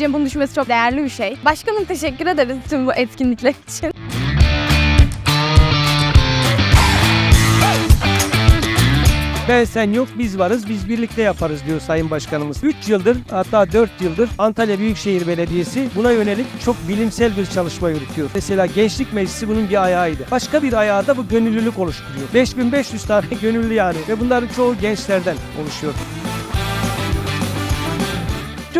Bence bunu düşünmesi çok değerli bir şey. Başkanım teşekkür ederiz tüm bu etkinlikler için. Ben sen yok biz varız biz birlikte yaparız diyor Sayın Başkanımız. 3 yıldır hatta 4 yıldır Antalya Büyükşehir Belediyesi buna yönelik çok bilimsel bir çalışma yürütüyor. Mesela Gençlik Meclisi bunun bir ayağıydı. Başka bir ayağı da bu gönüllülük oluşturuyor. 5500 tane gönüllü yani ve bunların çoğu gençlerden oluşuyor.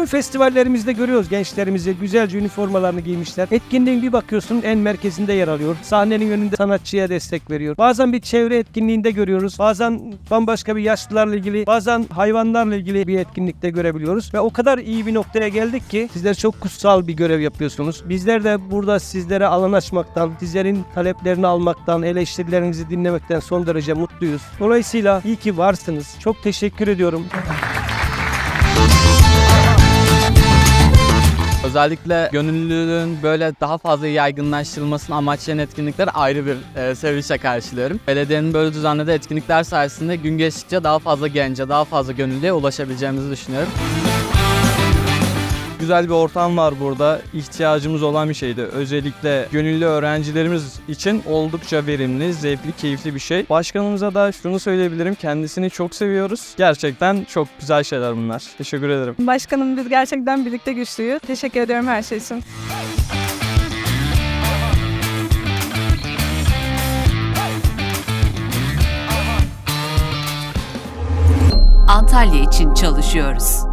Tüm festivallerimizde görüyoruz gençlerimizi güzelce üniformalarını giymişler. Etkinliğin bir bakıyorsun en merkezinde yer alıyor. Sahnenin önünde sanatçıya destek veriyor. Bazen bir çevre etkinliğinde görüyoruz. Bazen bambaşka bir yaşlılarla ilgili, bazen hayvanlarla ilgili bir etkinlikte görebiliyoruz. Ve o kadar iyi bir noktaya geldik ki sizler çok kutsal bir görev yapıyorsunuz. Bizler de burada sizlere alan açmaktan, sizlerin taleplerini almaktan, eleştirilerinizi dinlemekten son derece mutluyuz. Dolayısıyla iyi ki varsınız. Çok teşekkür ediyorum. Özellikle gönüllülüğün böyle daha fazla yaygınlaştırılmasını amaçlayan etkinlikleri ayrı bir e, sevinçle karşılıyorum. Belediyenin böyle düzenlediği etkinlikler sayesinde gün geçtikçe daha fazla gence, daha fazla gönüllüye ulaşabileceğimizi düşünüyorum. Güzel bir ortam var burada. İhtiyacımız olan bir şeydi. Özellikle gönüllü öğrencilerimiz için oldukça verimli, zevkli, keyifli bir şey. Başkanımıza da şunu söyleyebilirim. Kendisini çok seviyoruz. Gerçekten çok güzel şeyler bunlar. Teşekkür ederim. Başkanım biz gerçekten birlikte güçlüyüz. Teşekkür ediyorum her şey için. Antalya için çalışıyoruz.